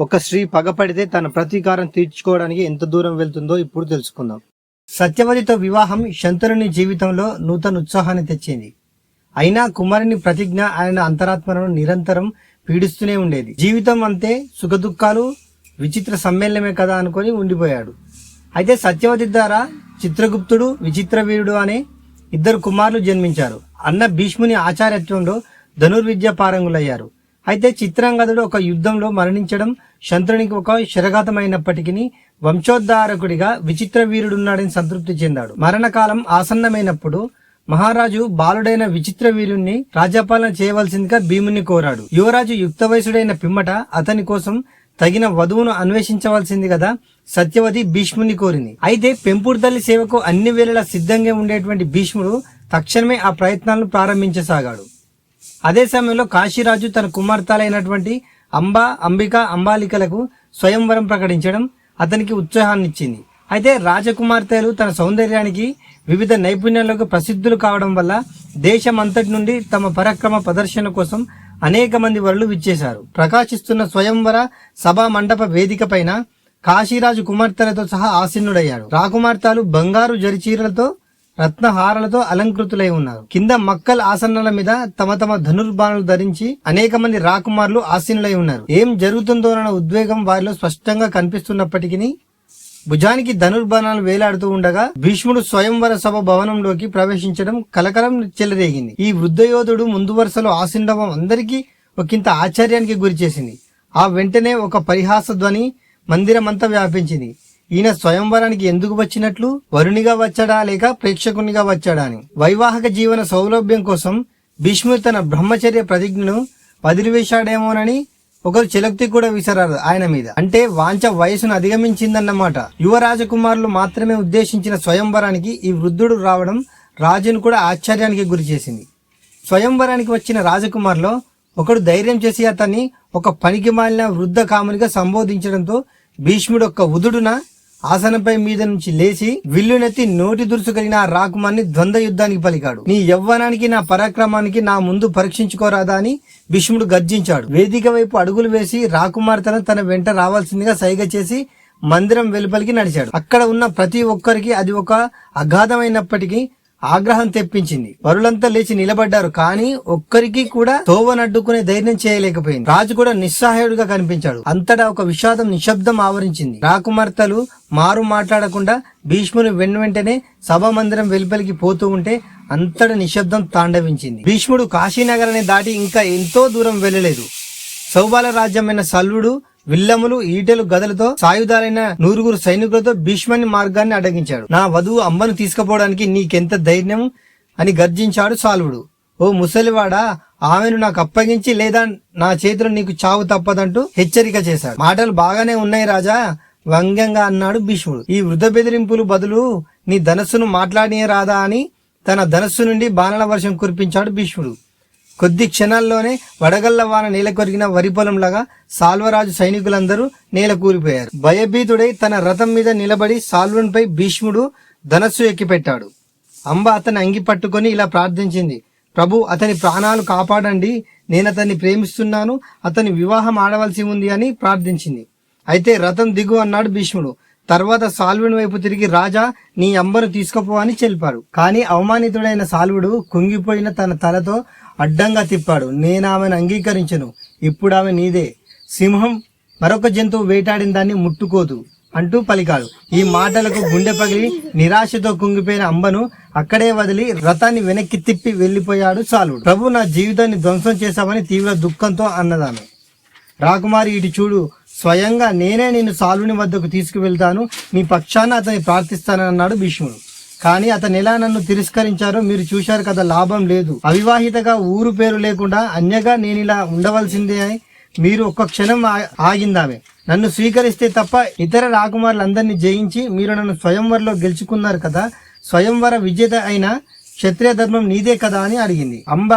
ఒక స్త్రీ పగపడితే తన ప్రతీకారం తీర్చుకోవడానికి ఎంత దూరం వెళ్తుందో ఇప్పుడు తెలుసుకుందాం. సత్యవతితో వివాహం శంతనుని జీవితంలో నూతన ఉత్సాహాన్ని తెచ్చింది. అయినా కుమారుని ప్రతిజ్ఞ ఆయన అంతరాత్మను నిరంతరం పీడిస్తూనే ఉండేది. జీవితం అంతే సుఖదుఖాలు విచిత్ర సమ్మేళనమే కదా అనుకొని ఉండిపోయాడు. అయితే సత్యవతి ద్వారా చిత్రగుప్తుడు విచిత్ర వీరుడు అనే ఇద్దరు కుమారులు జన్మించారు. అన్న భీష్ముని ఆచార్యత్వంలో ధనుర్విద్య పారంగులయ్యారు. అయితే చిత్రాంగదుడు ఒక యుద్ధంలో మరణించడం శంత్రునికి ఒక శరఘాతమైనప్పటికీ వంశోద్ధారకుడిగా విచిత్ర వీరుడున్నాడని సంతృప్తి చెందాడు. మరణకాలం ఆసన్నమైనప్పుడు మహారాజు బాలుడైన విచిత్ర వీరుణ్ణి రాజ్యపాలన చేయవలసిందిగా భీముని కోరాడు. యువరాజు యుక్త వయసుడైన పిమ్మట అతని కోసం తగిన వధువును అన్వేషించవలసింది కదా సత్యవతి భీష్ముని కోరింది. అయితే పెంపుడు తల్లి సేవకు అన్ని వేళలా సిద్ధంగా ఉండేటువంటి భీష్ముడు తక్షణమే ఆ ప్రయత్నాలను ప్రారంభించసాగాడు. అదే సమయంలో కాశీరాజు తన కుమార్తెలైనటువంటి అంబ అంబిక అంబాలికలకు స్వయంవరం ప్రకటించడం అతనికి ఉత్సాహాన్నిచ్చింది. అయితే రాజకుమార్తెలు తన సౌందర్యానికి వివిధ నైపుణ్యాలకు ప్రసిద్ధులు కావడం వల్ల దేశమంతటి నుండి తమ పరాక్రమ ప్రదర్శన కోసం అనేక మంది వరులు విచ్చేశారు. ప్రకాశిస్తున్న స్వయంవర సభా మండప వేదిక పైన కాశీరాజు కుమార్తెలతో సహా ఆసీనుడయ్యాడు. రాకుమార్తెలు బంగారు జరిచీరలతో రత్నహారాలతో అలంకృతులై ఉన్నారు. కింద మక్కల్ ఆసనాల మీద తమ తమ ధనుర్బాణాలు ధరించి అనేక మంది రాకుమారులు ఆసీనులై ఉన్నారు. ఏం జరుగుతుందోనన్న ఉద్వేగం వారిలో స్పష్టంగా కనిపిస్తున్నప్పటికీ భుజానికి ధనుర్బాణాలు వేలాడుతూ ఉండగా భీష్ముడు స్వయంవర సభ భవనంలోకి ప్రవేశించడం కలకలం చెలరేగింది. ఈ వృద్ధయోధుడు ముందు వరుసలో ఆసిండవం అందరికీ ఒకంత ఆశ్చర్యానికి గురిచేసింది. ఆ వెంటనే ఒక పరిహాస ధ్వని మందిరమంతా వ్యాపించింది. ఈయన స్వయంవరానికి ఎందుకు వచ్చినట్లు? వరుణిగా వచ్చాడా లేక ప్రేక్షకునిగా వచ్చాడా అని. వైవాహిక జీవన సౌలభ్యం కోసం భీష్ముడు తన బ్రహ్మచర్య ప్రతిజ్ఞను వదిలివేశాడేమోనని ఒకరు చిలక్తి కూడా విసరారు ఆయన మీద. అంటే వాంచ వయసును అధిగమించిందన్నమాట. యువ రాజకుమారులు మాత్రమే ఉద్దేశించిన స్వయంవరానికి ఈ వృద్ధుడు రావడం రాజును కూడా ఆశ్చర్యానికి గురి చేసింది. స్వయంవరానికి వచ్చిన రాజకుమార్లో ఒకడు ధైర్యం చేసి అతన్ని ఒక పనికి మాలిన వృద్ధ కామునిగా సంబోధించడంతో భీష్ముడు ఒక్క ఉదుడున? ఆసనంపై మీద నుంచి లేచి విల్లునెత్తి నోటి దురుసు కలిగిన ఆ రాకుమాన్ని ద్వంద్వ యుద్ధానికి పలికాడు. నీ యవ్వనానికి నా పరాక్రమానికి నా ముందు పరీక్షించుకోరాదా అని భీష్ముడు గర్జించాడు. వేదిక వైపు అడుగులు వేసి రాకుమార్తెను తన వెంట రావాల్సిందిగా సైగ చేసి మందిరం వెలుపలికి నడిచాడు. అక్కడ ఉన్న ప్రతి ఒక్కరికి అది ఒక అగాధమైనప్పటికీ ఆగ్రహం తెప్పించింది. వరులంతా లేచి నిలబడ్డారు కానీ ఒక్కరికి కూడా తోవనడ్డుకునే ధైర్యం చేయలేకపోయింది. రాజు కూడా నిస్సహాయుడుగా కనిపించాడు. అంతటా ఒక విషాదం నిశ్శబ్దం ఆవరించింది. రాకుమార్తెలు మారు మాట్లాడకుండా భీష్ముని వెను వెంటనే సభా మందిరం వెలుపలికి పోతూ ఉంటే అంతట నిశ్శబ్దం తాండవించింది. భీష్ముడు కాశీనగరాన్ని దాటి ఇంకా ఎంతో దూరం వెళ్ళలేదు. సౌబాల రాజ్యమైన సల్వుడు విల్లములు ఈటెలు గదలతో సాయుధాలైన నూరుగురు సైనికులతో భీష్మని మార్గాన్ని అడ్డగించాడు. నా వధువు అమ్మను తీసుకుపోవడానికి నీకెంత ధైర్యం అని గర్జించాడు సాల్వుడు. ఓ ముసలివాడా ఆమెను నాకు అప్పగించి లేదా నా చేతిలో నీకు చావు తప్పదంటూ హెచ్చరిక చేశాడు. మాటలు బాగానే ఉన్నాయి రాజా వ్యంగ్యంగా అన్నాడు భీష్ముడు. ఈ వృద్ధ బెదిరింపులు బదులు నీ ధనస్సును మాట్లాడినే రాదా అని తన ధనస్సు నుండి బాణల వర్షం కురిపించాడు భీష్ముడు. కొద్ది క్షణాల్లోనే వడగళ్ళ వాన నేల కొరిగిన వరి పొలంలాగా సాల్వరాజు సైనికులందరూ నేల కూలిపోయారు. భయభీతుడై తన రథం మీద నిలబడి సాల్వన్పై భీష్ముడు ధనస్సు ఎక్కిపెట్టాడు. అంబ అతని అంగి పట్టుకొని ఇలా ప్రార్థించింది ప్రభు అతని ప్రాణాలు కాపాడండి. నేను అతన్ని ప్రేమిస్తున్నాను. అతని వివాహం ఆడవలసి ఉంది అని ప్రార్థించింది. అయితే రథం దిగు అన్నాడు భీష్ముడు. తర్వాత సాల్వుని వైపు తిరిగి రాజా నీ అంబను తీసుకుపో అని చెప్పాడు. కానీ అవమానితుడైన సాల్వుడు కుంగిపోయిన తన తలతో అడ్డంగా తిప్పాడు. నేను ఆమెను అంగీకరించను. ఇప్పుడు ఆమె నీదే. సింహం మరొక జంతువు వేటాడిన దాన్ని ముట్టుకోదు అంటూ పలికాడు. ఈ మాటలకు గుండె పగిలి నిరాశతో కుంగిపోయిన అంబను అక్కడే వదిలి రథాన్ని వెనక్కి తిప్పి వెళ్ళిపోయాడు సాలుడు ప్రభు నా జీవితాన్ని ధ్వంసం చేశామని తీవ్ర దుఃఖంతో అన్నదాను రాకుమారి ఇటు చూడు స్వయంగా నేనే నిన్ను సాలుని వద్దకు తీసుకువెళ్తాను. నీ పక్షాన అతన్ని ప్రార్థిస్తానన్నాడు భీష్ముడు. కానీ అతను ఎలా నన్ను తిరస్కరించారో మీరు చూశారు కదా లాభం లేదు. అవివాహితగా ఊరు పేరు లేకుండా అన్యగా నేను ఇలా ఉండవలసిందే అని మీరు ఒక్క క్షణం ఆగిందామే ఆగిందామె. నన్ను స్వీకరిస్తే తప్ప ఇతర రాకుమారులందరినీ జయించి మీరు నన్ను స్వయంవరలో గెలుచుకున్నారు కదా స్వయంవర విజేత అయిన క్షత్రియ ధర్మం నీదే కదా అని అడిగింది. అంబ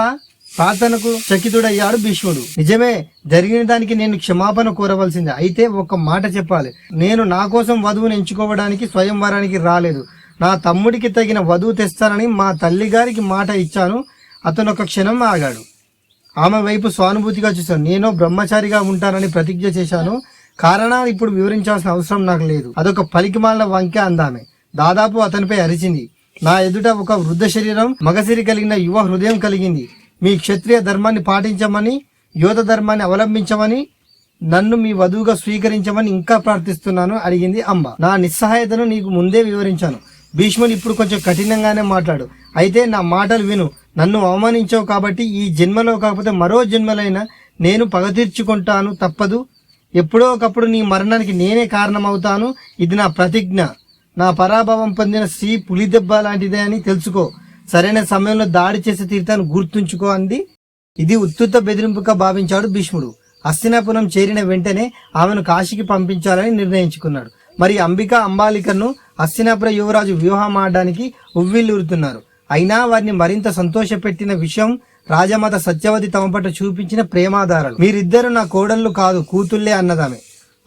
ప్రార్థనకు చకితుడయ్యాడు భీష్ముడు. నిజమే జరిగిన దానికి నేను క్షమాపణ కోరవలసింది. అయితే ఒక మాట చెప్పాలి. నేను నా కోసం వధువును ఎంచుకోవడానికి స్వయంవరానికి రాలేదు. నా తమ్ముడికి తగిన వధువు తెస్తానని మా తల్లిగారికి మాట ఇచ్చాను. అతను ఒక క్షణం ఆగాడు. ఆమె వైపు సానుభూతిగా చూశాను. నేను బ్రహ్మచారిగా ఉంటానని ప్రతిజ్ఞ చేశాను. కారణాలు ఇప్పుడు వివరించాల్సిన అవసరం నాకు లేదు. అదొక పలికిమాల వంక అందామె. దాదాపు అతనిపై అరిచింది. నా ఎదుట ఒక వృద్ధ శరీరం మగసిరి కలిగిన యువ హృదయం కలిగింది. మీ క్షత్రియ ధర్మాన్ని పాటించమని యోధ ధర్మాన్ని అవలంబించమని నన్ను మీ వధువుగా స్వీకరించమని ఇంకా ప్రార్థిస్తున్నాను అడిగింది అమ్మ నా నిస్సహాయతను నీకు ముందే వివరించాను. భీష్ముడు ఇప్పుడు కొంచెం కఠినంగానే మాట్లాడు. అయితే నా మాటలు విను. నన్ను అవమానించావు కాబట్టి ఈ జన్మలో కాకపోతే మరో జన్మలైనా నేను పగ తీర్చుకుంటాను తప్పదు. ఎప్పుడో ఒకప్పుడు నీ మరణానికి నేనే కారణమవుతాను. ఇది నా ప్రతిజ్ఞ. నా పరాభవం పొందిన స్త్రీ పులిదెబ్బ లాంటిదే అని తెలుసుకో. సరైన సమయంలో దాడి చేసి తీర్థాన్ని గుర్తుంచుకో అంది. ఇది ఉత్తుత బెదిరింపుగా భావించాడు భీష్ముడు. హస్తినాపురం చేరిన వెంటనే ఆమెను కాశీకి పంపించాలని నిర్ణయించుకున్నాడు. మరి అంబిక అంబాలికను హస్తినాపుర యువరాజు వివాహం ఆడడానికి ఉవ్విల్లురుతున్నారు అయినా వారిని మరింత సంతోషపెట్టిన విషయం రాజమాత సత్యవతి తమ పట్ల చూపించిన ప్రేమాధారాలు. మీరిద్దరు నా కోడళ్ళు కాదు కూతుళ్ళే అన్నదామె.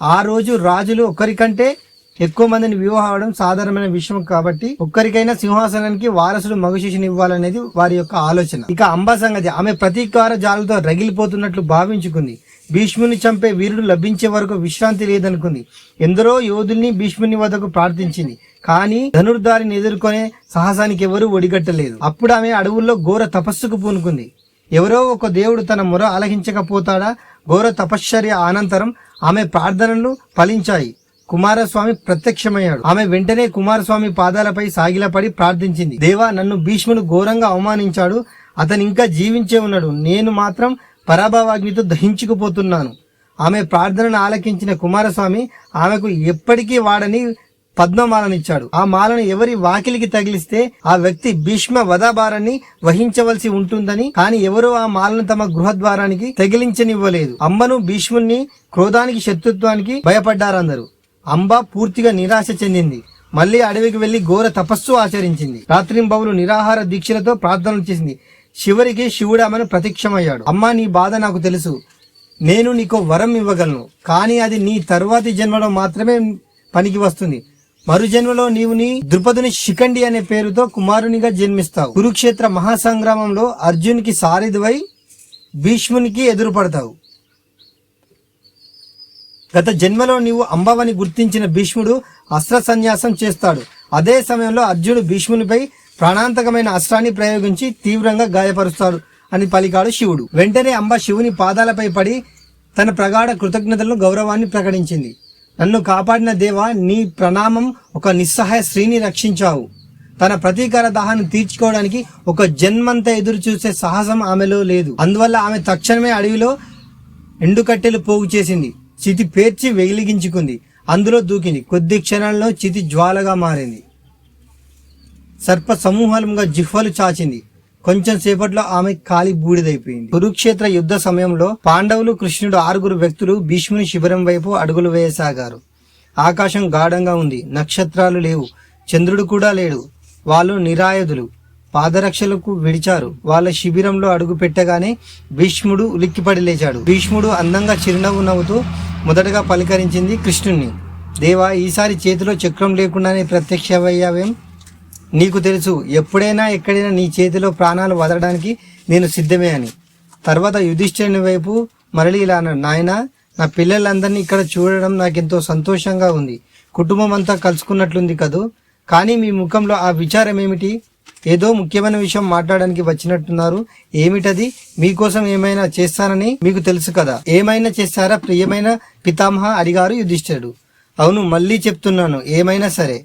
ఆ రోజు రాజులు ఒకరికంటే ఎక్కువ మందిని వివాహం అవడం సాధారణమైన విషయం కాబట్టి ఒక్కరికైనా సింహాసనానికి వారసుడు మగశిషుని ఇవ్వాలనేది వారి యొక్క ఆలోచన. ఇక అంబా సంగతి ఆమె ప్రతీకార జాలతో రగిలిపోతున్నట్లు భావించుకుంది. భీష్ముని చంపే వీరుడు లభించే వరకు విశ్రాంతి లేదనుకుంది. ఎందరో యోధుల్ని భీష్ముని వద్దకు ప్రార్థించింది. కానీ ధనుర్ధారిని ఎదుర్కొనే సాహసానికి ఎవరూ ఒడిగట్టలేదు. అప్పుడు ఆమె అడవుల్లో ఘోర తపస్సుకు పూనుకుంది. ఎవరో ఒక దేవుడు తన మొర ఆలకించకపోతాడా ఘోర తపశ్చర్య అనంతరం ఆమె ప్రార్థనలు ఫలించాయి. కుమారస్వామి ప్రత్యక్షమయ్యాడు. ఆమె వెంటనే కుమారస్వామి పాదాలపై సాగిలపడి ప్రార్థించింది. దేవా నన్ను భీష్ముడు ఘోరంగా అవమానించాడు. అతను ఇంకా జీవించే ఉన్నాడు. నేను మాత్రం పరాభవాగ్నితో దహించుకుపోతున్నాను. ఆమె ప్రార్థనను ఆలకించిన కుమారస్వామి ఆమెకు ఎప్పటికీ వాడని పద్మమాలనిచ్చాడు. ఆ మాలను ఎవరి వాకిలికి తగిలిస్తే ఆ వ్యక్తి భీష్మ వధాభారాన్ని వహించవలసి ఉంటుందని కానీ ఎవరూ ఆ మాలను తమ గృహద్వారానికి తగిలించనివ్వలేదు. అమ్మను భీష్ముని క్రోధానికి శత్రుత్వానికి భయపడ్డారందరూ. అంబ పూర్తిగా నిరాశ చెందింది. మళ్ళీ అడవికి వెళ్ళి ఘోర తపస్సు ఆచరించింది. రాత్రింబవులు నిరాహార దీక్షలతో ప్రార్థనలు చేసింది. చివరికి శివుడు ఆమెను ప్రత్యక్షమయ్యాడు. అమ్మా నీ బాధ నాకు తెలుసు. నేను నీకు వరం ఇవ్వగలను. కానీ అది నీ తరువాతి జన్మలో మాత్రమే పనికి వస్తుంది. మరు జన్మలో నీవు నీ ద్రుపదుని శిఖండి అనే పేరుతో కుమారునిగా జన్మిస్తావు. కురుక్షేత్ర మహాసంగ్రామంలో అర్జునికి సారథివై భీష్మునికి ఎదురుపడతావు. గత జన్మలో నీవు అంబవని గుర్తించిన భీష్ముడు అస్త్ర సన్యాసం చేస్తాడు. అదే సమయంలో అర్జునుడు భీష్మునిపై ప్రాణాంతకమైన అస్త్రాన్ని ప్రయోగించి తీవ్రంగా గాయపరుస్తాడు అని పలికాడు శివుడు. వెంటనే అంబ శివుని పాదాలపై పడి తన ప్రగాఢ కృతజ్ఞతలను గౌరవాన్ని ప్రకటించింది. నన్ను కాపాడిన దేవ నీ ప్రణామం ఒక నిస్సహాయ స్త్రీని రక్షించావు. తన ప్రతీకార దాహాన్ని తీర్చుకోవడానికి ఒక జన్మంతా ఎదురు చూసే సాహసం ఆమెలో లేదు. అందువల్ల ఆమె తక్షణమే అడవిలో ఎండుకట్టెలు పోగు చేసింది. చితి పేర్చి వెలిగించుకుంది అందులో దూకింది. కొద్ది క్షణాల్లో చితి జ్వాలగా మారింది. సర్ప సమూహాలుగా జిహ్వలు చాచింది. కొంచెం సేపట్లో ఆమె కాలి బూడిదైపోయింది. కురుక్షేత్ర యుద్ధ సమయంలో పాండవులు కృష్ణుడు ఆరుగురు వ్యక్తులు భీష్ముని శిబిరం వైపు అడుగులు వేయసాగారు. ఆకాశం గాఢంగా ఉంది. నక్షత్రాలు లేవు. చంద్రుడు కూడా లేడు. వాళ్ళు నిరాయుధులు. పాదరక్షలకు విడిచారు. వాళ్ళ శిబిరంలో అడుగు పెట్టగానే భీష్ముడు ఉలిక్కిపడి లేచాడు. భీష్ముడు అందంగా చిరునవ్వు నవ్వుతూ మొదటగా పలకరించింది కృష్ణుణ్ణి. దేవా ఈసారి చేతిలో చక్రం లేకుండానే ప్రత్యక్షమయ్యావేం? నీకు తెలుసు ఎప్పుడైనా ఎక్కడైనా నీ చేతిలో ప్రాణాలు వదలడానికి నేను సిద్ధమే అని. తర్వాత యుధిష్ఠిరుని వైపు మరలి ఇలా అన్నాడు. నాయన నా పిల్లలందరినీ ఇక్కడ చూడడం నాకెంతో సంతోషంగా ఉంది. కుటుంబం అంతా కలుసుకున్నట్లుంది కదూ? కానీ మీ ముఖంలో ఆ విచారం ఏమిటి ఏదో ముఖ్యమైన విషయం మాట్లాడడానికి వచ్చినట్టున్నారు. ఏమిటది? మీకోసం ఏమైనా చేస్తానని మీకు తెలుసు కదా. ఏమైనా చేస్తారా? ప్రియమైన పితామహ అడిగారు యుధిష్ఠిరుడు. అవును మళ్ళీ చెప్తున్నాను. ఏమైనా సరే.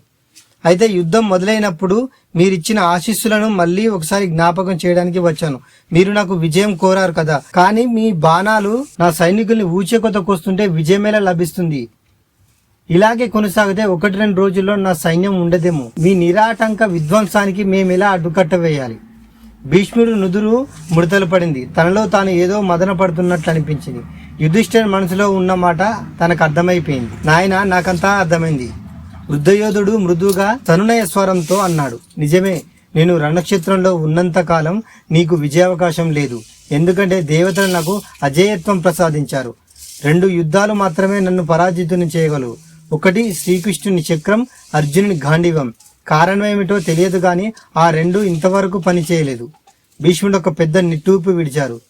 అయితే యుద్ధం మొదలైనప్పుడు మీరిచ్చిన ఆశీస్సులను మళ్ళీ ఒకసారి జ్ఞాపకం చేయడానికి వచ్చాను. మీరు నాకు విజయం కోరారు కదా. కానీ మీ బాణాలు నా సైనికుల్ని ఊచేకొత కోస్తుంటే విజయమేలా లభిస్తుంది. ఇలాగే కొనసాగితే ఒకటి రెండు రోజుల్లో నా సైన్యం ఉండదేమో. మీ నిరాటంక విధ్వంసానికి మేము ఎలా అడ్డుకట్ట వేయాలి? భీష్ముడు నుదురు ముడతలు పడింది. తనలో తాను ఏదో మదన పడుతున్నట్లు అనిపించింది. యుధిష్ఠిర్ మనసులో ఉన్న మాట తనకు అర్థమైపోయింది. నాయన నాకంతా అర్థమైంది. వృద్ధయోధుడు మృదువుగా తనునయ స్వరంతో అన్నాడు. నిజమే నేను రణక్షేత్రంలో ఉన్నంతకాలం నీకు విజయావకాశం లేదు. ఎందుకంటే దేవతలు నాకు అజేయత్వం ప్రసాదించారు. రెండు యుద్ధాలు మాత్రమే నన్ను పరాజితుని చేయగలవు. ఒకటి శ్రీకృష్ణుని చక్రం అర్జునుని గాంధీవం కారణమేమిటో తెలియదు గాని ఆ రెండు ఇంతవరకు పని చేయలేదు. భీష్ముడు ఒక పెద్ద నిట్టూపు విడిచారు.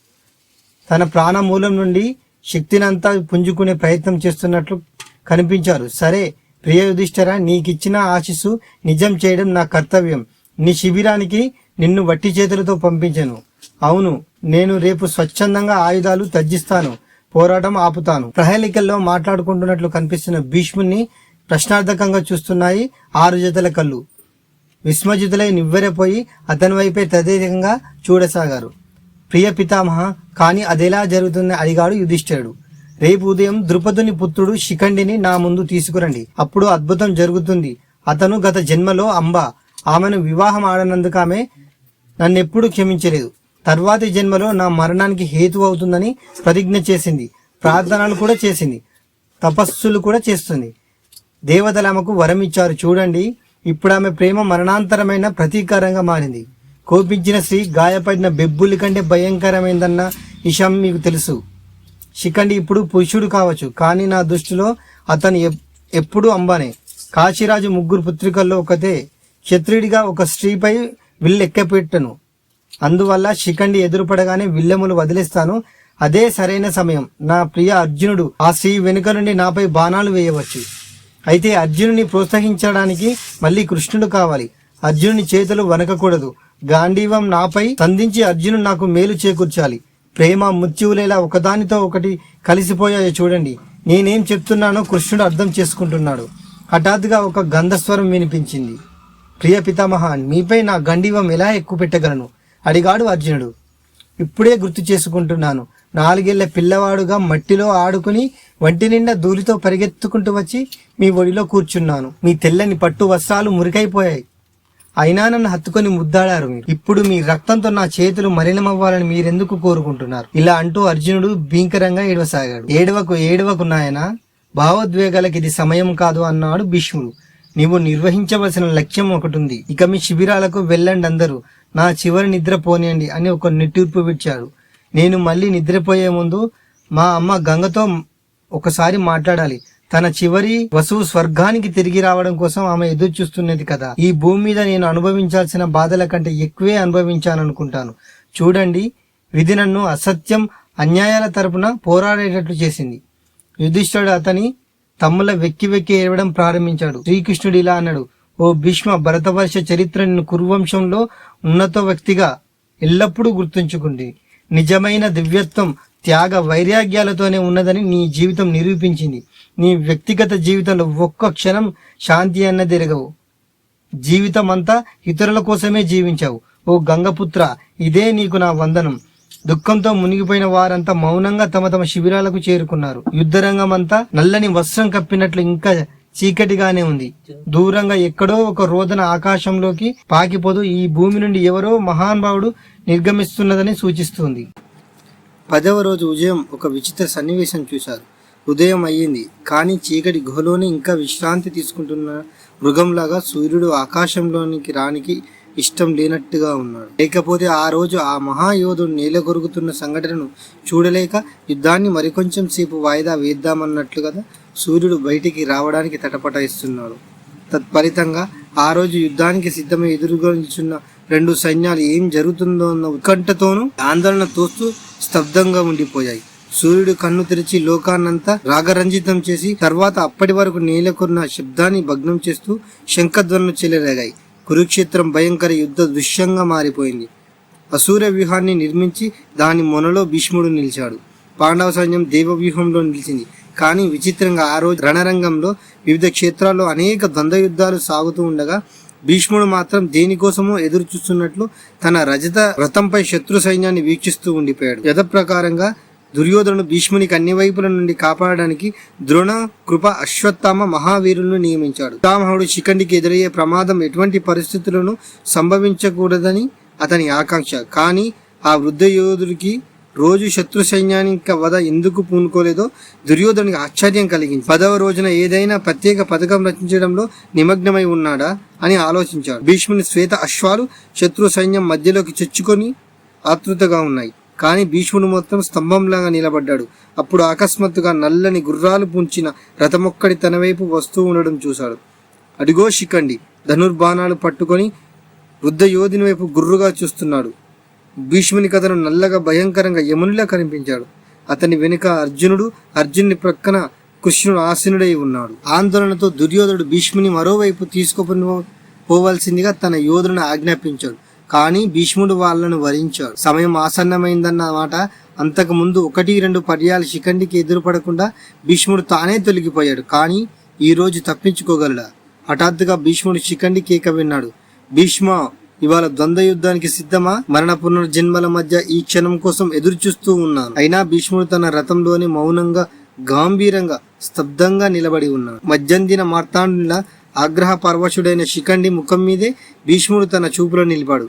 తన ప్రాణమూలం నుండి శక్తినంతా పుంజుకునే ప్రయత్నం చేస్తున్నట్లు కనిపించారు. సరే ప్రియ యుధిష్ఠర నీకిచ్చిన ఆశీస్సు నిజం చేయడం నా కర్తవ్యం. నీ శిబిరానికి నిన్ను వట్టి చేతులతో పంపించను. అవును నేను రేపు స్వచ్ఛందంగా ఆయుధాలు త్యజిస్తాను. పోరాటం ఆపుతాను. ప్రహేళికల్లో మాట్లాడుకుంటున్నట్లు కనిపిస్తున్న భీష్ముని ప్రశ్నార్థకంగా చూస్తున్నాయి ఆరు జతల కళ్ళు. విస్మజితులై నివ్వెరపోయి అతని వైపే తదేకంగా చూడసాగారు. ప్రియ పితామహ కానీ అదెలా జరుగుతుందని అడిగాడు యుధిష్ఠిరుడు. రేపు ఉదయం ద్రుపదుని పుత్రుడు శిఖండిని నా ముందు తీసుకురండి. అప్పుడు అద్భుతం జరుగుతుంది. అతను గత జన్మలో అంబ. ఆమెను వివాహం ఆడనందుకు ఆమె నన్నెప్పుడు క్షమించలేదు. తర్వాతి జన్మలో నా మరణానికి హేతు అవుతుందని ప్రతిజ్ఞ చేసింది. ప్రార్థనలు కూడా చేసింది. తపస్సులు కూడా చేస్తుంది. దేవతలు ఆమెకు వరం ఇచ్చారు. చూడండి ఇప్పుడు ఆమె ప్రేమ మరణాంతరమైన ప్రతీకారంగా మారింది. కోపించిన స్త్రీ గాయపడిన బెబ్బుల కంటే భయంకరమైందన్న విషయం మీకు తెలుసు. శిఖండి ఇప్పుడు పురుషుడు కావచ్చు కానీ నా దృష్టిలో అతను ఎప్పుడు ఎప్పుడూ అంబానే. కాశీరాజు ముగ్గురు పుత్రికల్లో ఒకతే. క్షత్రియుడిగా ఒక స్త్రీపై విల్లెక్కపెట్టను. అందువల్ల శిఖండి ఎదురుపడగానే విల్లెములు వదిలేస్తాను. అదే సరైన సమయం. నా ప్రియ అర్జునుడు ఆ స్త్రీ వెనుక నుండి నాపై బాణాలు వేయవచ్చు. అయితే అర్జునుని ప్రోత్సహించడానికి మళ్ళీ కృష్ణుడు కావాలి. అర్జునుని చేతులు వనకకూడదు గాంధీవం నాపై సంధించి అర్జునుడు నాకు మేలు చేకూర్చాలి. ప్రేమ ముత్యువులేలా ఒకదానితో ఒకటి కలిసిపోయాయో చూడండి. నేనేం చెప్తున్నానో కృష్ణుడు అర్థం చేసుకుంటున్నాడు. హఠాత్తుగా ఒక గంధస్వరం వినిపించింది. ప్రియ పితామహ మీపై నా గండివం ఎలా ఎక్కువ పెట్టగలను అడిగాడు అర్జునుడు. ఇప్పుడే గుర్తు చేసుకుంటున్నాను. నాలుగేళ్ళ పిల్లవాడుగా మట్టిలో ఆడుకుని వంటి నిండా ధూళితో పరిగెత్తుకుంటూ వచ్చి మీ ఒడిలో కూర్చున్నాను. మీ తెల్లని పట్టు వస్త్రాలు మురికైపోయాయి. అయినా నన్ను హత్తుకొని ముద్దాడారు మీరు. ఇప్పుడు మీ రక్తంతో నా చేతులు మలినమవ్వాలని మీరెందుకు కోరుకుంటున్నారు? ఇలా అంటూ అర్జునుడు భీంకరంగా ఏడవసాగాడు. ఏడవకు ఏడవకు నాయనా. భావోద్వేగాలకు ఇది సమయం కాదు అన్నాడు భీష్ముడు. నీవు నిర్వహించవలసిన లక్ష్యం ఒకటి ఉంది ఇక మీ శిబిరాలకు వెళ్ళండి అందరూ. నా చివరి నిద్ర పోనీయండి అని ఒక నిట్టూర్పు విడిచాడు. నేను మళ్ళీ నిద్రపోయే ముందు మా అమ్మ గంగతో ఒకసారి మాట్లాడాలి. తన చివరి వసువు స్వర్గానికి తిరిగి రావడం కోసం ఆమె ఎదురు చూస్తున్నది కదా. ఈ భూమి మీద నేను అనుభవించాల్సిన బాధల కంటే ఎక్కువే అనుభవించాననుకుంటాను. చూడండి విధి నన్ను అసత్యం అన్యాయాల తరపున పోరాడేటట్లు చేసింది. యుధిష్ఠుడు అతని తమ్ముల వెక్కి వెక్కి ఏడవడం ప్రారంభించాడు. శ్రీకృష్ణుడు ఇలా అన్నాడు ఓ భీష్మ భరతవర్ష చరిత్ర నిన్ను కురువంశంలో ఉన్నత వ్యక్తిగా ఎల్లప్పుడూ గుర్తుంచుకుంది నిజమైన దివ్యత్వం త్యాగ వైరాగ్యాలతోనే ఉన్నదని నీ జీవితం నిరూపించింది. నీ వ్యక్తిగత జీవితంలో ఒక్క క్షణం శాంతి అన్నదిరగవు జీవితం అంతా ఇతరుల కోసమే జీవించావు. ఓ గంగపుత్ర ఇదే నీకు నా వందనం. దుఃఖంతో మునిగిపోయిన వారంతా మౌనంగా తమ తమ శిబిరాలకు చేరుకున్నారు. యుద్ధరంగం అంతా నల్లని వస్త్రం కప్పినట్లు ఇంకా చీకటిగానే ఉంది. దూరంగా ఎక్కడో ఒక రోదన ఆకాశంలోకి పాకిపోతూ ఈ భూమి నుండి ఎవరో మహానుభావుడు నిర్గమిస్తున్నదని సూచిస్తుంది. పదవ రోజు ఉదయం ఒక విచిత్ర సన్నివేశం చూశారు. ఉదయం అయ్యింది. కానీ చీకటి గుహలోనే ఇంకా విశ్రాంతి తీసుకుంటున్న మృగంలాగా సూర్యుడు ఆకాశంలోనికి రానికి ఇష్టం లేనట్టుగా ఉన్నాడు. లేకపోతే ఆ రోజు ఆ మహాయోధుడు నేల కొరుగుతున్న సంఘటనను చూడలేక యుద్ధాన్ని మరికొంచెం సేపు వాయిదా వేద్దామన్నట్లు కదా సూర్యుడు బయటికి రావడానికి తటపటాయిస్తున్నాడు. తత్ఫలితంగా ఆ రోజు యుద్ధానికి సిద్ధమై ఎదురుగా రెండు సైన్యాలు ఏం జరుగుతుందో అన్న ఉత్కంఠతోనూ ఆందోళన తోస్తూ స్తబ్దంగా ఉండిపోయాయి. సూర్యుడు కన్ను తెరిచి లోకాన్నంతా రాగరంజితం చేసి తర్వాత అప్పటి వరకు నేలకొన్న శబ్దాన్ని భగ్నం చేస్తూ శంఖధ్వనులు చెలరేగాయి. కురుక్షేత్రం భయంకర యుద్ధ దృశ్యంగా మారిపోయింది. అసూర వ్యూహాన్ని నిర్మించి దాని మొనలో భీష్ముడు నిలిచాడు. పాండవ సైన్యం దేవవ్యూహంలో నిలిచింది. కానీ విచిత్రంగా ఆ రోజు రణరంగంలో వివిధ క్షేత్రాల్లో అనేక ద్వంద్వ యుద్ధాలు సాగుతూ ఉండగా భీష్ముడు మాత్రం దేనికోసమో ఎదురు చూస్తున్నట్లు తన రజత రథంపై శత్రు సైన్యాన్ని వీక్షిస్తూ ఉండిపోయాడు. యథ ప్రకారంగా దుర్యోధనుడు భీష్మునికి అన్ని వైపుల నుండి కాపాడడానికి ద్రోణ కృప అశ్వత్థామ మహావీరులను నియమించాడు. పితామహుడు శిఖండికి ఎదురయ్యే ప్రమాదం ఎటువంటి పరిస్థితులను సంభవించకూడదని అతని ఆకాంక్ష. కానీ ఆ వృద్ధ యోధుడికి రోజు శత్రు సైన్యానికి వద ఎందుకు పూనుకోలేదో దుర్యోధనునికి ఆశ్చర్యం కలిగింది పదవ రోజున ఏదైనా ప్రత్యేక పథకం రచించడంలో నిమగ్నమై ఉన్నాడా అని ఆలోచించాడు. భీష్ముని శ్వేత అశ్వాలు శత్రు సైన్యం మధ్యలోకి చొచ్చుకొని ఆతృతగా ఉన్నాయి. కానీ భీష్ముడు మొత్తం స్తంభంలాగా నిలబడ్డాడు. అప్పుడు అకస్మాత్తుగా నల్లని గుర్రాలు పుంచిన రథమొక్కడి తన వైపు వస్తూ ఉండడం చూశాడు. అడిగో శిఖండి ధనుర్బాణాలు పట్టుకొని వృద్ధ యోధుని వైపు గుర్రుగా చూస్తున్నాడు. భీష్ముని కథను నల్లగా భయంకరంగా యమునిలా కనిపించాడు. అతని వెనుక అర్జునుడు అర్జునుని ప్రక్కన కృష్ణుడు ఆసీనుడై ఉన్నాడు. ఆందోళనతో దుర్యోధనుడు భీష్ముని మరోవైపు తీసుకుని పోవలసిందిగా తన యోధులను ఆజ్ఞాపించాడు. కానీ భీష్ముడు వాళ్ళను వరించాడు. సమయం ఆసన్నమైందన్న మాట అంతకు ముందు ఒకటి రెండు పర్యాలు శిఖండికి ఎదురుపడకుండా భీష్ముడు తానే తొలగిపోయాడు. కానీ ఈ రోజు తప్పించుకోగలడా? హఠాత్తుగా భీష్ముడు శిఖండి కేక విన్నాడు. భీష్మ ఇవాళ ద్వంద్వ యుద్ధానికి సిద్ధమా? మరణ పునర్జన్మల మధ్య ఈ క్షణం కోసం ఎదురు చూస్తూ ఉన్నాను. అయినా భీష్ముడు తన రథంలోని మౌనంగా గాంభీరంగా స్తబ్దంగా నిలబడి ఉన్నాడు. మధ్యందిన మార్తాండుల ఆగ్రహ పర్వశుడైన శిఖండి ముఖం మీదే భీష్ముడు తన చూపులో నిలిపాడు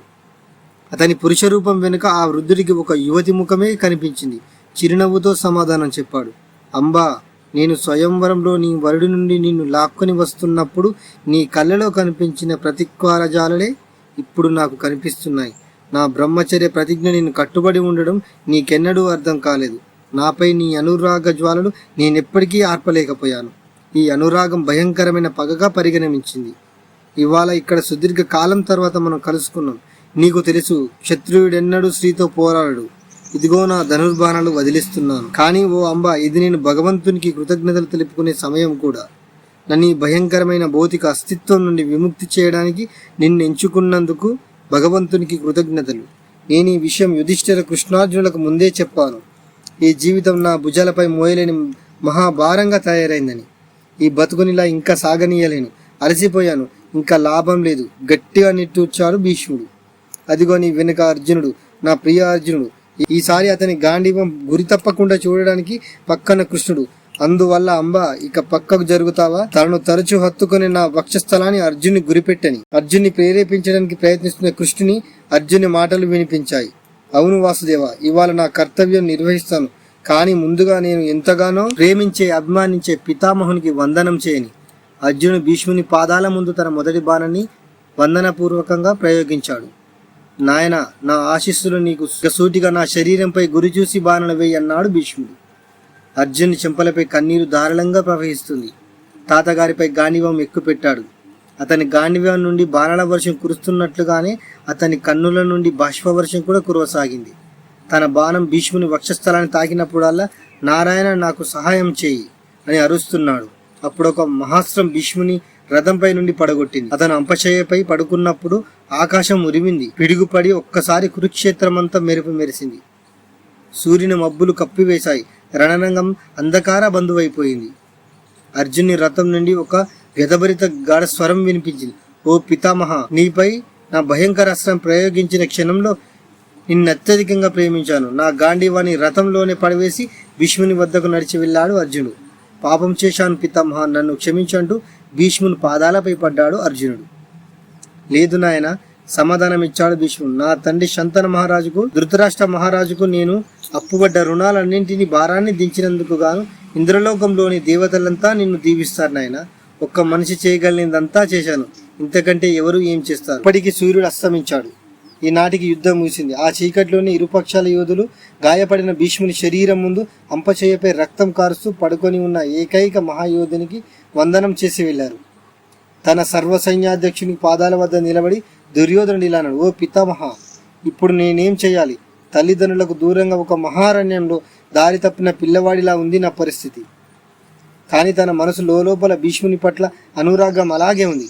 అతని పురుష రూపం వెనుక ఆ వృద్ధుడికి ఒక యువతి ముఖమే కనిపించింది. చిరునవ్వుతో సమాధానం చెప్పాడు. అంబా నేను స్వయంవరంలో నీ వరుడి నుండి నిన్ను లాక్కొని వస్తున్నప్పుడు నీ కళ్ళలో కనిపించిన ప్రతిక్వారజాలలే ఇప్పుడు నాకు కనిపిస్తున్నాయి. నా బ్రహ్మచర్య ప్రతిజ్ఞ నేను కట్టుబడి ఉండడం నీకెన్నడూ అర్థం కాలేదు. నాపై నీ అనురాగ జ్వాలలు నేనెప్పటికీ ఆర్పలేకపోయాను. ఈ అనురాగం భయంకరమైన పగగా పరిగణించింది ఇవాళ ఇక్కడ సుదీర్ఘ కాలం తర్వాత మనం కలుసుకున్నాం. నీకు తెలుసు క్షత్రియుడెన్నడూ స్త్రీతో పోరాడు ఇదిగో నా ధనుర్బాణాలు వదిలిస్తున్నాను. కానీ ఓ అంబ ఇది నేను భగవంతునికి కృతజ్ఞతలు తెలుపుకునే సమయం కూడా. నన్ను ఈ భయంకరమైన భౌతిక అస్తిత్వం నుండి విముక్తి చేయడానికి నిన్ను ఎంచుకున్నందుకు భగవంతునికి కృతజ్ఞతలు. నేను ఈ విషయం యుధిష్ఠిర కృష్ణార్జునులకు ముందే చెప్పాను. ఈ జీవితం నా భుజాలపై మోయలేని మహాభారంగా తయారైందని. ఈ బతుకునిలా ఇంకా సాగనీయలేను. అలసిపోయాను. ఇంకా లాభం లేదు. గట్టిగా నిట్టూర్చాడు భీష్ముడు. అదిగో నీ వెనుక అర్జునుడు నా ప్రియ అర్జునుడు. ఈసారి అతని గాంధీవం గురి తప్పకుండా చూడడానికి పక్కన కృష్ణుడు. అందువల్ల అంబ ఇక పక్కకు జరుగుతావా? తనను తరచూ హత్తుకుని నా వక్షస్థలాన్ని అర్జున్ని గురిపెట్టని అర్జున్ని ప్రేరేపించడానికి ప్రయత్నిస్తున్న కృష్ణుని అర్జుని మాటలు వినిపించాయి. అవును వాసుదేవ ఇవాళ నా కర్తవ్యం నిర్వహిస్తాను. కానీ ముందుగా నేను ఎంతగానో ప్రేమించే అభిమానించే పితామహునికి వందనం చేయని అర్జును భీష్ముని పాదాల ముందు తన మొదటి బాణాన్ని వందనపూర్వకంగా ప్రయోగించాడు. నాయన నా ఆశీస్సులు నీకు సూటిగా నా శరీరంపై గురి చూసి బాణలు వేయి అన్నాడు భీష్ముడు. అర్జున్ చెంపలపై కన్నీరు దారుణంగా ప్రవహిస్తుంది. తాతగారిపై గాంధీవం ఎక్కుపెట్టాడు. అతని గాంధీవం నుండి బాణాల వర్షం కురుస్తున్నట్లుగానే అతని కన్నుల నుండి బాష్పవర్షం కూడా కురవసాగింది. తన బాణం భీష్ముని వక్షస్థలాన్ని తాకినప్పుడల్లా నారాయణ నాకు సహాయం చేయి అని అరుస్తున్నాడు. అప్పుడు ఒక మహాస్త్రం భీష్ముని రథంపై నుండి పడగొట్టింది. అతను అంపశయ్యపై పడుకున్నప్పుడు ఆకాశం ఉరిమింది పిడుగుపడి ఒక్కసారి కురుక్షేత్రమంతా మెరుపు మెరిసింది. సూర్యుని మబ్బులు కప్పివేశాయి. రణరంగం అంధకార బంధువైపోయింది. అర్జుని రథం నుండి ఒక వ్యధభరిత గాఢ స్వరం వినిపించింది. ఓ పితామహ నీపై నా భయంకర అస్త్రం ప్రయోగించిన క్షణంలో నిన్ను అత్యధికంగా ప్రేమించాను. నా గాంధీవాణి రథంలోనే పడవేసి భీష్ముని వద్దకు నడిచి వెళ్ళాడు అర్జునుడు. పాపం చేశాను పితామహ నన్ను క్షమించంటూ భీష్ముని పాదాలపై పడ్డాడు అర్జునుడు. లేదు నాయన సమాధానం ఇచ్చాడు భీష్ముడు. నా తండ్రి శంతన మహారాజుకు ధృతరాష్ట్ర మహారాజుకు నేను అప్పుబడ్డ రుణాలన్నింటినీ భారాన్ని దించినందుకు గాను ఇంద్రలోకంలోని దేవతలంతా నిన్ను దీవిస్తారు నాయన. ఒక్క మనిషి చేయగలిగినదంతా చేశాను. ఇంతకంటే ఎవరు ఏం చేస్తారు? ఇప్పటికి సూర్యుడు అస్తమించాడు. ఈనాటికి యుద్ధం ముగిసింది. ఆ చీకట్లోని ఇరుపక్షాల యోధులు గాయపడిన భీష్ముని శరీరం ముందు అంపచేయపై రక్తం కారుస్తూ పడుకొని ఉన్న ఏకైక మహాయోధునికి వందనం చేసి వెళ్ళారు. తన సర్వ సైన్యాధ్యక్షుని పాదాల వద్ద నిలబడి దుర్యోధనుడు ఇలా అన్నాడు ఓ పితామహ ఇప్పుడు నేనేం చేయాలి? తల్లిదండ్రులకు దూరంగా ఒక మహారణ్యంలో దారి తప్పిన పిల్లవాడిలా ఉంది నా పరిస్థితి. కానీ తన మనసు లోపల భీష్ముని పట్ల అనురాగం అలాగే ఉంది.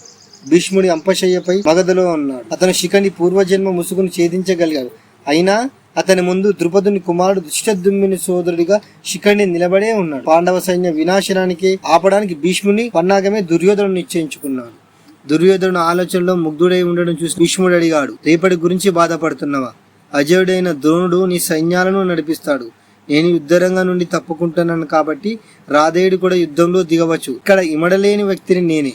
భీష్ముడి అంపశయ్యపై మగధలో ఉన్నాడు. అతను శిఖని పూర్వజన్మ ముసుగును ఛేదించగలిగాడు. అయినా అతని ముందు ద్రుపదుని కుమారుడు దుష్టదుమ్మిని సోదరుడిగా శిఖండి నిలబడే ఉన్నాడు. పాండవ సైన్య వినాశనానికి ఆపడానికి భీష్ముని పన్నాగమే దుర్యోధను నిశ్చయించుకున్నాడు. దుర్యోధను ఆలోచనలో ముగ్ధుడై ఉండడం చూసి భీష్ముడు అడిగాడు రేపటి గురించి బాధపడుతున్నావా? అజయుడైన ద్రోణుడు నీ సైన్యాలను నడిపిస్తాడు. నేను యుద్ధరంగం నుండి తప్పుకుంటున్నాను కాబట్టి రాధేయుడు కూడా యుద్ధంలో దిగవచ్చు. ఇక్కడ ఇమడలేని వ్యక్తిని నేనే.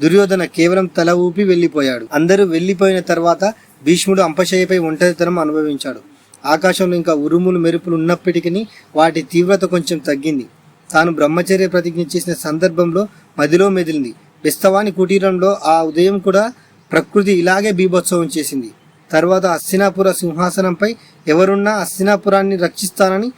దుర్యోధన కేవలం తల ఊపి వెళ్ళిపోయాడు. అందరూ వెళ్ళిపోయిన తర్వాత భీష్ముడు అంపశయ్యపై ఒంటరితనం అనుభవించాడు. ఆకాశంలో ఇంకా ఉరుములు మెరుపులు ఉన్నప్పటికీ వాటి తీవ్రత కొంచెం తగ్గింది. తాను బ్రహ్మచర్య ప్రతిజ్ఞ చేసిన సందర్భంలో మదిలో మెదిలింది. బెస్తవాని కుటీరంలో ఆ ఉదయం కూడా ప్రకృతి ఇలాగే బీభోత్సవం చేసింది. తర్వాత అస్సినాపుర సింహాసనంపై ఎవరున్నా అస్సినాపురాన్ని రక్షిస్తానని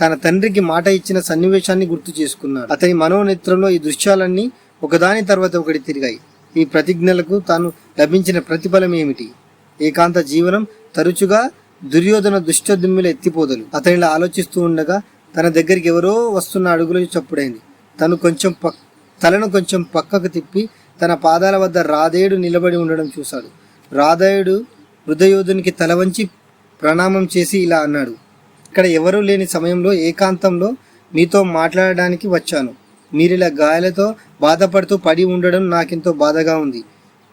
తన తండ్రికి మాట ఇచ్చిన సన్నివేశాన్ని గుర్తు చేసుకున్నాడు. అతని మనోనేత్రంలో ఈ దృశ్యాలన్నీ ఒకదాని తర్వాత ఒకటి తిరిగాయి. ఈ ప్రతిజ్ఞలకు తాను లభించిన ప్రతిఫలం ఏమిటి ఏకాంత జీవనం తరచుగా దుర్యోధన దుష్టదుమ్మిల ఎత్తిపోదలు. అతనిలా ఆలోచిస్తూ ఉండగా తన దగ్గరికి ఎవరో వస్తున్న అడుగులు చప్పుడైంది. తను కొంచెం పక్ తలను కొంచెం పక్కకు తిప్పి తన పాదాల వద్ద రాధేయుడు నిలబడి ఉండడం చూశాడు. రాధేయుడు హృదయోధునికి తల వంచి ప్రణామం చేసి ఇలా అన్నాడు ఇక్కడ ఎవరూ లేని సమయంలో ఏకాంతంలో మీతో మాట్లాడడానికి వచ్చాను. మీరిలా గాయాలతో బాధపడుతూ పడి ఉండడం నాకెంతో బాధగా ఉంది.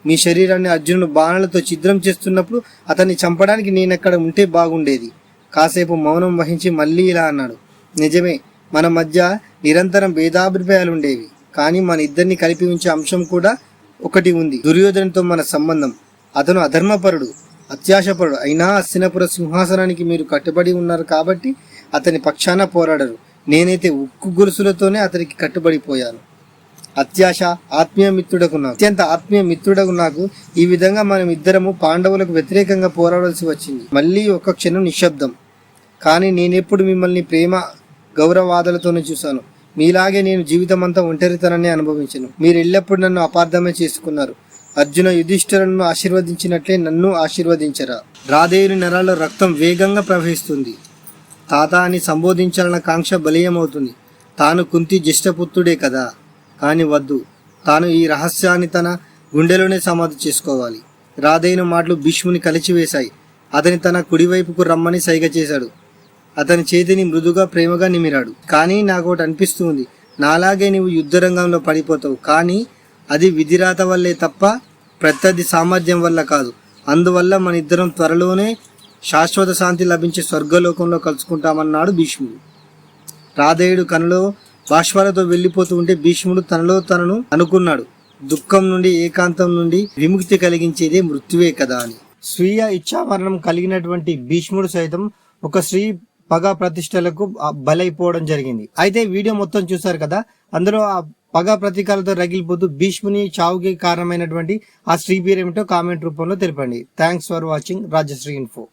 మీ శరీరాన్ని అర్జునుడు బాణలతో ఛిద్రం చేస్తున్నప్పుడు అతన్ని చంపడానికి నేనక్కడ ఉంటే బాగుండేది. కాసేపు మౌనం వహించి మళ్ళీ ఇలా అన్నాడు నిజమే మన మధ్య నిరంతరం భేదాభిప్రాయాలు ఉండేవి కానీ మన ఇద్దరిని కలిపి ఉంచే అంశం కూడా ఒకటి ఉంది. దుర్యోధనతో మన సంబంధం. అతను అధర్మపరుడు అత్యాశపరుడు. అయినా అస్తినపుర సింహాసనానికి మీరు కట్టుబడి ఉన్నారు కాబట్టి అతని పక్షాన పోరాడరు. నేనైతే ఉక్కు గొలుసులతోనే అతనికి కట్టుబడిపోయాను అత్యాశ ఆత్మీయ మిత్రుడకు నాకు. అత్యంత ఆత్మీయ మిత్రుడకు నాకు. ఈ విధంగా మనం ఇద్దరము పాండవులకు వ్యతిరేకంగా పోరాడాల్సి వచ్చింది. మళ్ళీ ఒక క్షణం నిశ్శబ్దం. కానీ నేనెప్పుడు మిమ్మల్ని ప్రేమ గౌరవాదాలతోనే చూశాను. మీలాగే నేను జీవితం అంతా ఒంటరితనాన్ని అనుభవించను. మీరు ఎల్లప్పుడూ నన్ను అపార్థమే చేసుకున్నారు. అర్జున యుధిష్ఠులను ఆశీర్వదించినట్లే నన్ను ఆశీర్వదించరా. రాధేయుని నరాల్లో రక్తం వేగంగా ప్రవహిస్తుంది. తాత అని సంబోధించాలన్న కాంక్ష బలీయమవుతుంది. తాను కుంతి జ్యేష్ఠపుత్రుడే కదా. కాని వద్దు. తాను ఈ రహస్యాన్ని తన గుండెలోనే సమాధి చేసుకోవాలి. రాధేయుని మాటలు భీష్ముని కలిచివేశాయి. అతని తన కుడివైపుకు రమ్మని సైగ చేశాడు. అతని చేతిని మృదుగా ప్రేమగా నిమిరాడు. కానీ నాకు ఒకటి అనిపిస్తుంది. నాలాగే నీవు యుద్ధరంగంలో పడిపోతావు. కానీ అది విధిరాత వల్లే తప్ప ప్రత్యర్థి సామర్థ్యం వల్ల కాదు. అందువల్ల మన ఇద్దరం త్వరలోనే శాశ్వత శాంతి లభించే స్వర్గలోకంలో కలుసుకుంటామన్నాడు భీష్ముడు. రాధేయుడు కనులో బాష్పాలతో వెళ్ళిపోతూ ఉంటే భీష్ముడు తనలో తనను అనుకున్నాడు. దుఃఖం నుండి ఏకాంతం నుండి విముక్తి కలిగించేదే మృత్యువే కదా అని. స్వీయ ఇచ్చామరణం కలిగినటువంటి భీష్ముడు సైతం ఒక స్త్రీ పగ ప్రతిష్టలకు బలైపోవడం జరిగింది. అయితే వీడియో మొత్తం చూసారు కదా అందులో ఆ పగ ప్రతీకాలతో రగిలిపోతూ భీష్ముని చావుకి కారణమైనటువంటి ఆ శ్రీపీర్ ఏమిటో కామెంట్ రూపంలో తెలిపండి. Thanks for watching Rajashree info